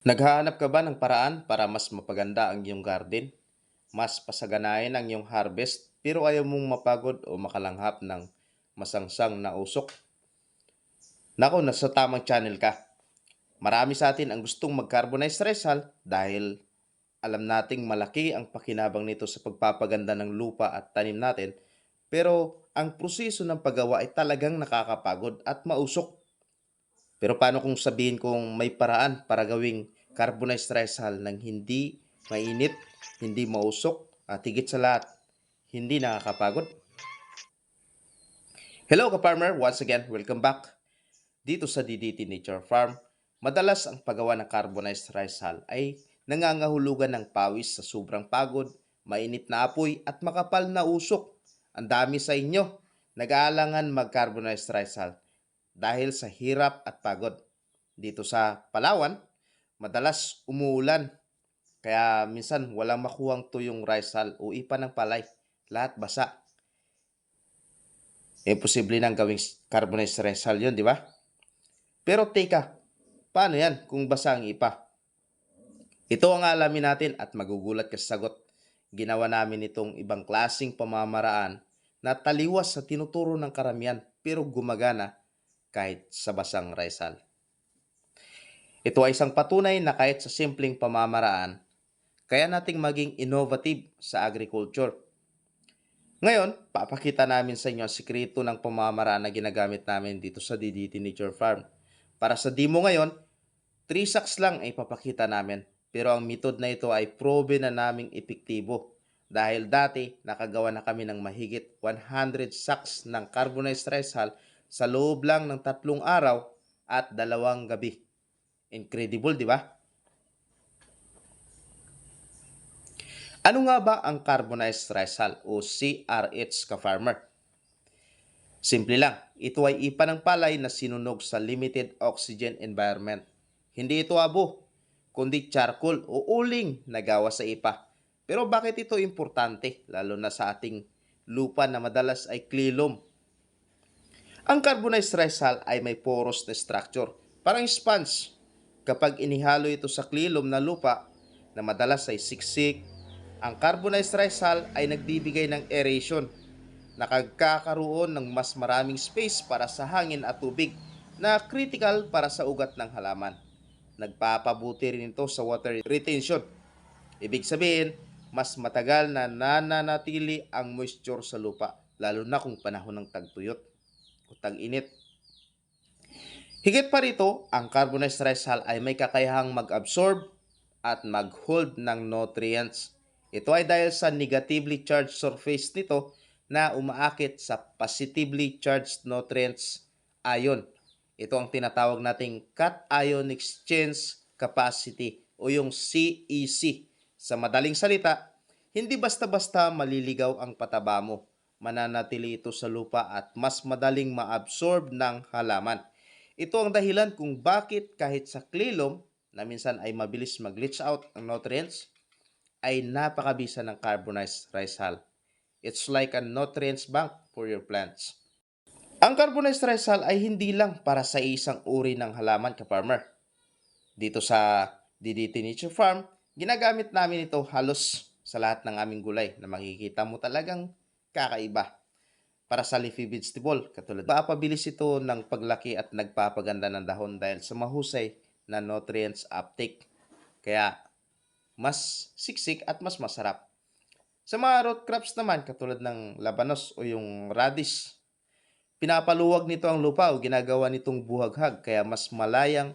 Naghahanap ka ba ng paraan para mas mapaganda ang iyong garden? Mas pasaganahin ang iyong harvest pero ayaw mong mapagod o makalanghap ng masangsang na usok? Nako, nasa tamang channel ka. Marami sa atin ang gustong mag-carbonize resal dahil alam nating malaki ang pakinabang nito sa pagpapaganda ng lupa at tanim natin pero ang proseso ng paggawa ay talagang nakakapagod at mausok. Pero paano kung sabihin kong may paraan para gawing carbonized rice hull ng hindi mainit, hindi mausok, at higit sa lahat, hindi nakakapagod? Hello ka-farmer! Once again, welcome back dito sa DDT Nature Farm. Madalas ang paggawa ng carbonized rice hull ay nangangahulugan ng pawis sa sobrang pagod, mainit na apoy at makapal na usok. Ang dami sa inyo nag-aalangan mag-carbonized rice hull dahil sa hirap at pagod. Dito sa Palawan, madalas umuulan. Kaya minsan walang makuhang tuyong rice hull o ipa ng palay. Lahat basa. Imposible nang gawing carbonized rice hull yun, di ba? Pero teka, paano yan kung basa ang ipa? Ito ang alamin natin at magugulat ka sa sagot. Ginawa namin itong ibang klasing pamamaraan na taliwas sa tinuturo ng karamihan pero gumagana kahit sa basang Rizal. Ito ay isang patunay na kahit sa simpleng pamamaraan, kaya nating maging innovative sa agriculture. Ngayon, papakita namin sa inyo ang sikreto ng pamamaraan na ginagamit namin dito sa DDT Nature Farm. Para sa demo ngayon, 3 sacks lang ay papakita namin. Pero ang method na ito ay proven na naming epektibo. Dahil dati, nakagawa na kami ng mahigit 100 sacks ng carbonized rice hull sa loob lang ng tatlong araw at dalawang gabi. Incredible, di ba? Ano nga ba ang carbonized rice hull o CRH ka-farmer? Simple lang, ito ay ipa ng palay na sinunog sa limited oxygen environment. Hindi ito abo, kundi charcoal o uling na gawa sa ipa. Pero bakit ito importante, lalo na sa ating lupa na madalas ay clay loam ang carbonized rice hull ay may porous na structure, parang sponge. Kapag inihalo ito sa klilom na lupa na madalas ay siksik, ang carbonized rice hull ay nagbibigay ng aeration. Nakagkakaroon ng mas maraming space para sa hangin at tubig na critical para sa ugat ng halaman. Nagpapabuti rin ito sa water retention. Ibig sabihin, mas matagal na nananatili ang moisture sa lupa, lalo na kung panahon ng tagtuyot o tag-init. Higit pa rito, ang carbonized rice hull ay may kakayahang mag-absorb at mag-hold ng nutrients. Ito ay dahil sa negatively charged surface nito na umaakit sa positively charged nutrients ion. Ito ang tinatawag nating cation exchange capacity o yung CEC. Sa madaling salita, hindi basta-basta maliligaw ang pataba mo mananatili ito sa lupa at mas madaling maabsorb ng halaman. Ito ang dahilan kung bakit kahit sa klilom na minsan ay mabilis mag-leach out ang nutrients, ay napakabisa ng carbonized rice hull. It's like a nutrients bank for your plants. Ang carbonized rice hull ay hindi lang para sa isang uri ng halaman ka-farmer. Dito sa DDT Nature Farm, ginagamit namin ito halos sa lahat ng aming gulay na makikita mo talagang kakaiba para sa leafy vegetable. Katulad, mapabilis ito ng paglaki at nagpapaganda ng dahon dahil sa mahusay na nutrients uptake. Kaya, mas siksik at mas masarap. Sa mga root crops naman, katulad ng labanos o yung radish, pinapaluwag nito ang lupa o ginagawa nitong buhaghag kaya mas malayang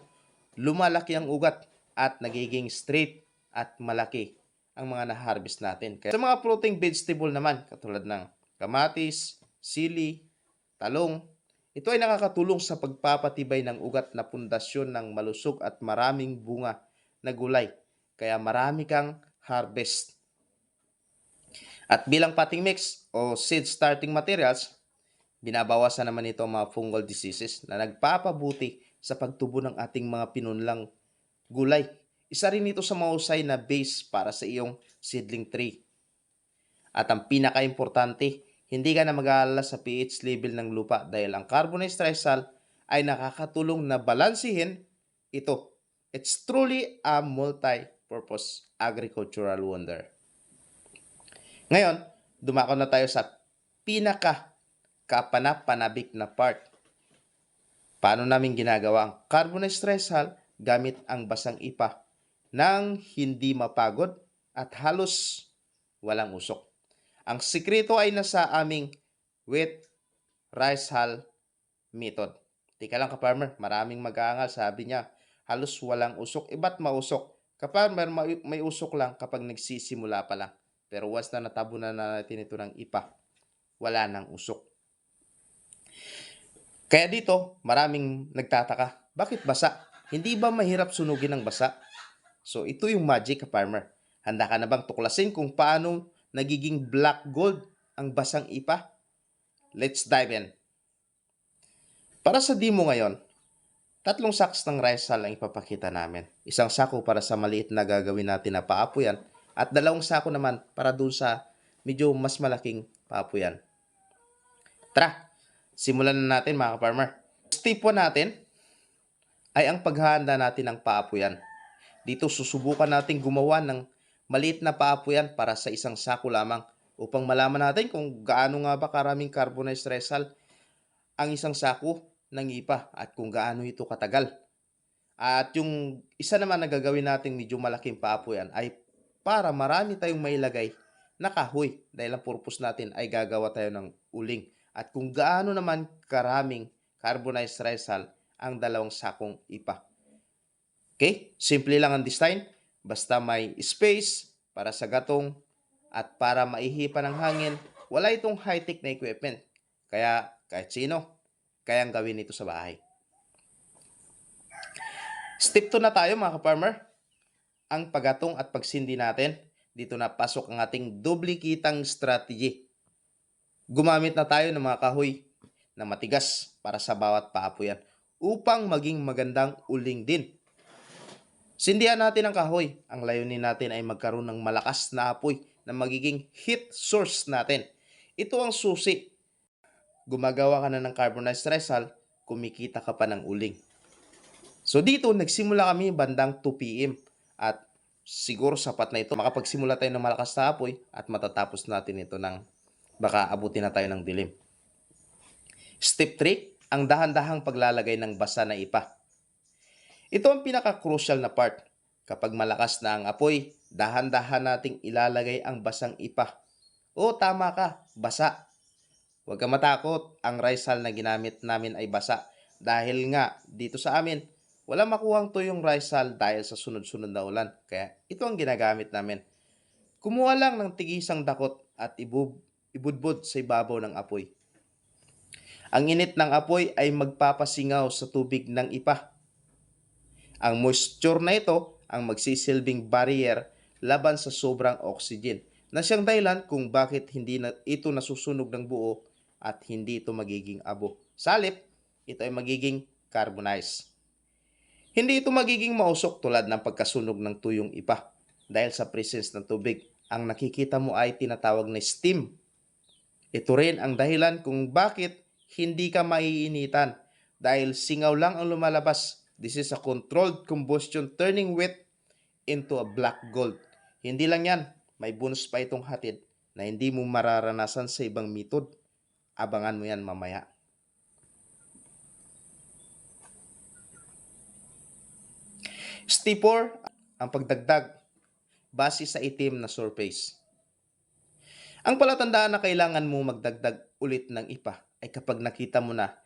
lumalaki ang ugat at nagiging straight at malaki ang mga na-harvest natin. Kaya sa mga fruiting vegetable naman, katulad ng kamatis, sili, talong, ito ay nakakatulong sa pagpapatibay ng ugat na pundasyon ng malusog at maraming bunga na gulay. Kaya marami kang harvest. At bilang potting mix o seed starting materials, binabawasan naman ito ang mga fungal diseases na nagpapabuti sa pagtubo ng ating mga pinunlang gulay isa rin ito sa mahusay na base para sa iyong seedling tree. At ang pinaka-importante, hindi ka na mag-aalala sa pH level ng lupa dahil ang carbonized trisal ay nakakatulong na balansihin ito It's truly a multi-purpose agricultural wonder. Ngayon, dumako na tayo sa pinaka kapanapanabik na part. Paano namin ginagawa ang carbonized hull gamit ang basang ipa nang hindi mapagod at halos walang usok. Ang sikreto ay nasa aming wet rice hull method. Tika lang ka-farmer, maraming mag-aangal. Sabi niya, halos walang usok. Iba't mausok? Ka-farmer, may, may usok lang kapag nagsisimula pa lang. Pero once na natabunan na natin ito ng ipa, wala nang usok. Kaya dito, maraming nagtataka. Bakit basa? Hindi ba mahirap sunugin ng basa? So, ito yung magic, ka-farmer. Handa ka na bang tuklasin kung paano nagiging black gold ang basang ipa? Let's dive in. Para sa demo ngayon, tatlong sacks ng rice hull ang ipapakita namin. Isang sako para sa maliit na gagawin natin na paapuyan at dalawang sako naman para doon sa medyo mas malaking paapuyan. Tara, simulan na natin mga farmer. Step 1 natin ay ang paghahanda natin ng paapuyan. Dito susubukan natin gumawa ng maliit na paapuyan para sa isang sako lamang upang malaman natin kung gaano nga ba karaming carbonized hull ang isang sako ng ipa at kung gaano ito katagal. At yung isa naman na gagawin natin medyo malaking paapuyan ay para marami tayong mailagay na kahoy dahil ang purpose natin ay gagawa tayo ng uling. At kung gaano naman karaming carbonized hull ang dalawang sakong ipa. Okay? Simple lang ang design. Basta may space para sa gatong at para maihipan ng hangin, wala itong high-tech na equipment. Kaya kahit sino, kayang gawin ito sa bahay. Step 2 na tayo mga ka-farmer. Ang pagatong at pagsindi natin. Dito na pasok ang ating duplikitang strategy. Gumamit na tayo ng mga kahoy na matigas para sa bawat paapuyan upang maging magandang uling din. Sindihan natin ang kahoy. Ang layunin natin ay magkaroon ng malakas na apoy na magiging heat source natin. Ito ang susi gumagawa ka na ng carbonized hull, kumikita ka pa ng uling. So dito, nagsimula kami bandang 2 p.m. At siguro sapat na ito. Makapagsimula tayo ng malakas na apoy at matatapos natin ito ng baka abutin na tayo ng dilim. Step 3, ang dahan-dahang paglalagay ng basa na ipa. Ito ang pinaka-crucial na part. Kapag malakas na ang apoy, dahan-dahan nating ilalagay ang basang ipa. O tama ka, basa. Huwag ka matakot, ang rice hull na ginamit namin ay basa. Dahil nga, dito sa amin, wala makuhang tuyong rice hull dahil sa sunod-sunod na ulan. Kaya ito ang ginagamit namin. Kumuha lang ng tigisang dakot at ibub, ibudbud sa ibabaw ng apoy. Ang init ng apoy ay magpapasingaw sa tubig ng ipa. Ang moisture na ito ang magsisilbing barrier laban sa sobrang oxygen na siyang dahilan kung bakit hindi na ito nasusunog ng buo at hindi ito magiging abo. Salip, ito ay magiging carbonized. Hindi ito magiging mausok tulad ng pagkasunog ng tuyong ipa dahil sa presence ng tubig. Ang nakikita mo ay tinatawag na steam. Ito rin ang dahilan kung bakit hindi ka maiinitan dahil singaw lang ang lumalabas. This is a controlled combustion turning wet into a black gold. Hindi lang yan, may bonus pa itong hatid na hindi mo mararanasan sa ibang method. Abangan mo yan mamaya. Step 4, ang pagdagdag base sa itim na surface. Ang palatandaan na kailangan mo magdagdag ulit ng ipa ay kapag nakita mo na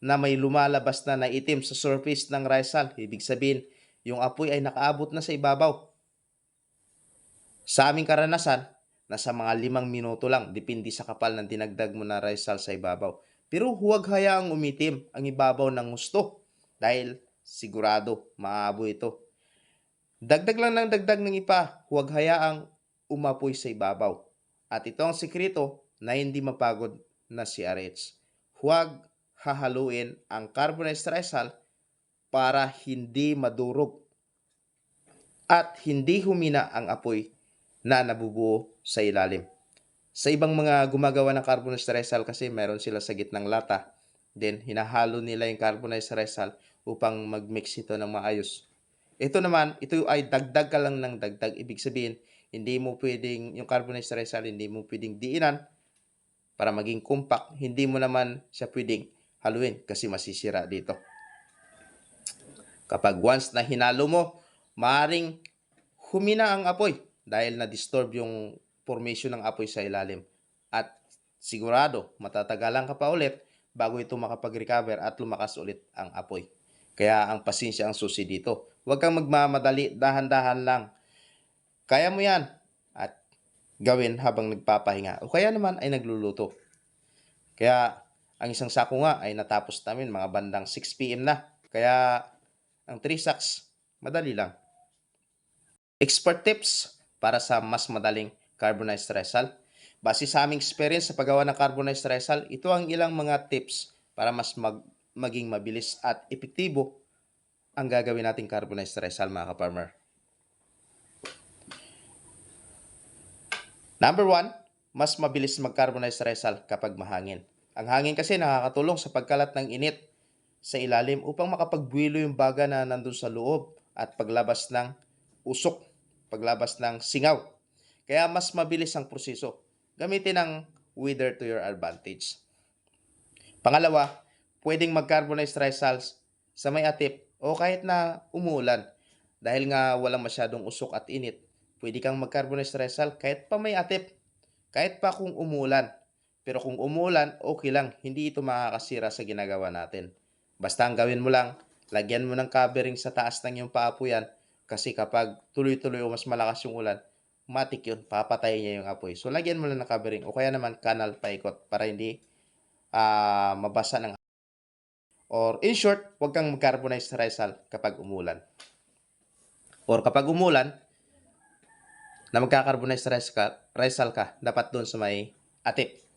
na may lumalabas na na itim sa surface ng hull. Ibig sabihin, yung apoy ay nakaabot na sa ibabaw. Sa aming karanasan, nasa mga limang minuto lang, depende sa kapal ng dinagdag mo na hull sa ibabaw. Pero huwag hayaang umitim ang ibabaw ng gusto dahil sigurado maabo ito. Dagdag lang ng dagdag ng ipa, huwag hayaang umapoy sa ibabaw. At ito ang sikreto na hindi mapagod na si RH. Huwag hahaluin ang carbonized rice para hindi madurog at hindi humina ang apoy na nabubuo sa ilalim. Sa ibang mga gumagawa ng carbonized rice kasi meron sila sa gitnang lata. Then, hinahalo nila yung carbonized rice upang mag-mix ito ng maayos. Ito naman, ito ay dagdag ka lang ng dagdag. Ibig sabihin, hindi mo pwedeng, yung carbonized rice hindi mo pwedeng diinan para maging compact. Hindi mo naman siya pwedeng haluin kasi masisira dito. Kapag once na hinalo mo, maaring humina ang apoy dahil na-disturb yung formation ng apoy sa ilalim. At sigurado, matatagalan ka pa ulit bago ito makapag-recover at lumakas ulit ang apoy. Kaya ang pasensya ang susi dito. Huwag kang magmamadali, dahan-dahan lang. Kaya mo yan at gawin habang nagpapahinga. O kaya naman ay nagluluto. Kaya ang isang sako nga ay natapos namin mga bandang 6pm na. Kaya ang 3 sacks, madali lang. Expert tips para sa mas madaling carbonized hull. Base sa aming experience sa paggawa ng carbonized hull, ito ang ilang mga tips para mas mag, maging mabilis at epektibo ang gagawin nating carbonized hull mga ka-farmer. Number one, mas mabilis mag-carbonized hull kapag mahangin. Ang hangin kasi nakakatulong sa pagkalat ng init sa ilalim upang makapagbuwilo yung baga na nandun sa loob at paglabas ng usok, paglabas ng singaw. Kaya mas mabilis ang proseso. Gamitin ang weather to your advantage. Pangalawa, pwedeng mag-carbonized rice hulls sa may atip o kahit na umuulan. Dahil nga walang masyadong usok at init, pwede kang mag-carbonized rice hull kahit pa may atip. Kahit pa kung umuulan. Pero kung umuulan, okay lang. Hindi ito makakasira sa ginagawa natin. Basta ang gawin mo lang, lagyan mo ng covering sa taas ng iyong paapuyan kasi kapag tuloy-tuloy o mas malakas yung ulan, matik yun, papatay niya yung apoy. So, lagyan mo lang ng covering o kaya naman kanal paikot para hindi ah, mabasa ng Or in short, huwag kang mag-carbonize rice hull kapag umulan. Or kapag umulan, na magka-carbonize rice hull ka, dapat doon sa may atip.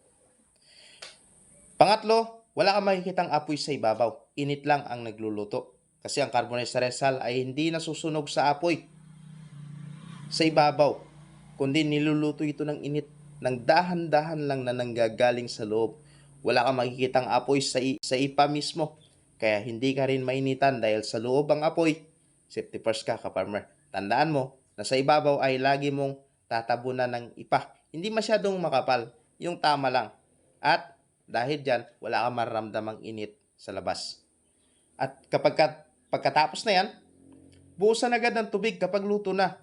Pangatlo, wala kang makikitang apoy sa ibabaw. Init lang ang nagluluto. Kasi ang carbonized hull ay hindi nasusunog sa apoy sa ibabaw, kundi niluluto ito ng init ng dahan-dahan lang na nanggagaling sa loob. Wala kang makikitang apoy sa, sa ipa mismo. Kaya hindi ka rin mainitan dahil sa loob ang apoy. Safety first ka, ka-farmer. Tandaan mo na sa ibabaw ay lagi mong tatabunan ng ipa. Hindi masyadong makapal, yung tama lang. At dahil dyan, wala kang mararamdamang init sa labas. At kapag ka- pagkatapos na yan, buusan agad ng tubig kapag luto na.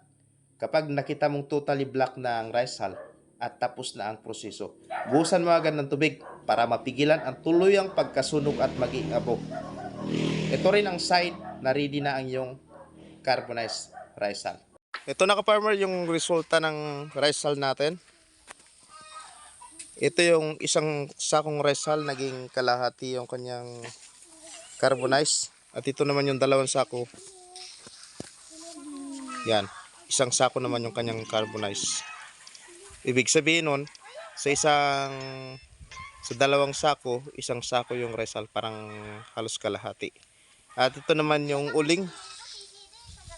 Kapag nakita mong totally black na ang rice hull at tapos na ang proseso, buusan mo agad ng tubig para mapigilan ang tuluyang pagkasunog at maging abo. Ito rin ang sign na ready na ang iyong carbonized rice hull. Ito na ka-farmer yung resulta ng rice hull natin. Ito yung isang sakong hull, naging kalahati yung kanyang carbonized. At ito naman yung dalawang sako. Yan. Isang sako naman yung kanyang carbonized. Ibig sabihin nun, sa isang sa dalawang sako, isang sako yung hull, parang halos kalahati. At ito naman yung uling.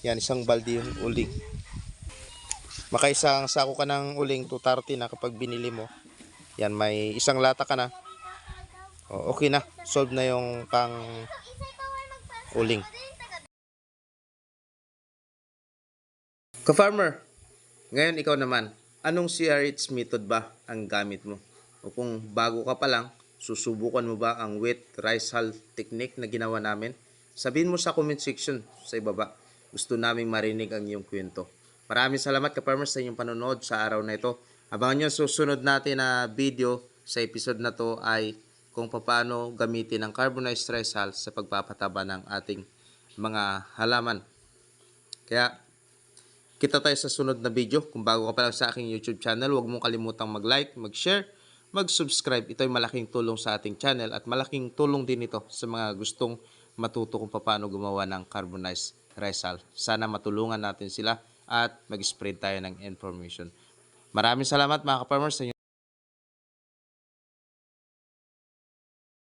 Yan, isang balde yung uling. Makaisang sako ka ng uling, 230 na kapag binili mo. Yan, may isang lata ka na. O, okay na. Solve na yung pang uling. Ka-farmer, ngayon ikaw naman, anong CRH method ba ang gamit mo? O kung bago ka pa lang, susubukan mo ba ang wet rice hull technique na ginawa namin? Sabihin mo sa comment section sa ibaba. Gusto naming marinig ang iyong kwento. Maraming salamat ka-farmers sa inyong panonood sa araw na ito. Abangan nyo susunod natin na video sa episode na to ay kung paano gamitin ang carbonized rice hull sa pagpapataba ng ating mga halaman. Kaya Kita tayo sa sunod na video. Kung bago ka pa lang sa aking YouTube channel, huwag mong kalimutang mag-like, mag-share, mag-subscribe. Ito ay malaking tulong sa ating channel at malaking tulong din ito sa mga gustong matuto kung paano gumawa ng carbonized rice hull. Sana matulungan natin sila at mag-spread tayo ng information. Maraming salamat mga ka-farmers. Sa inyong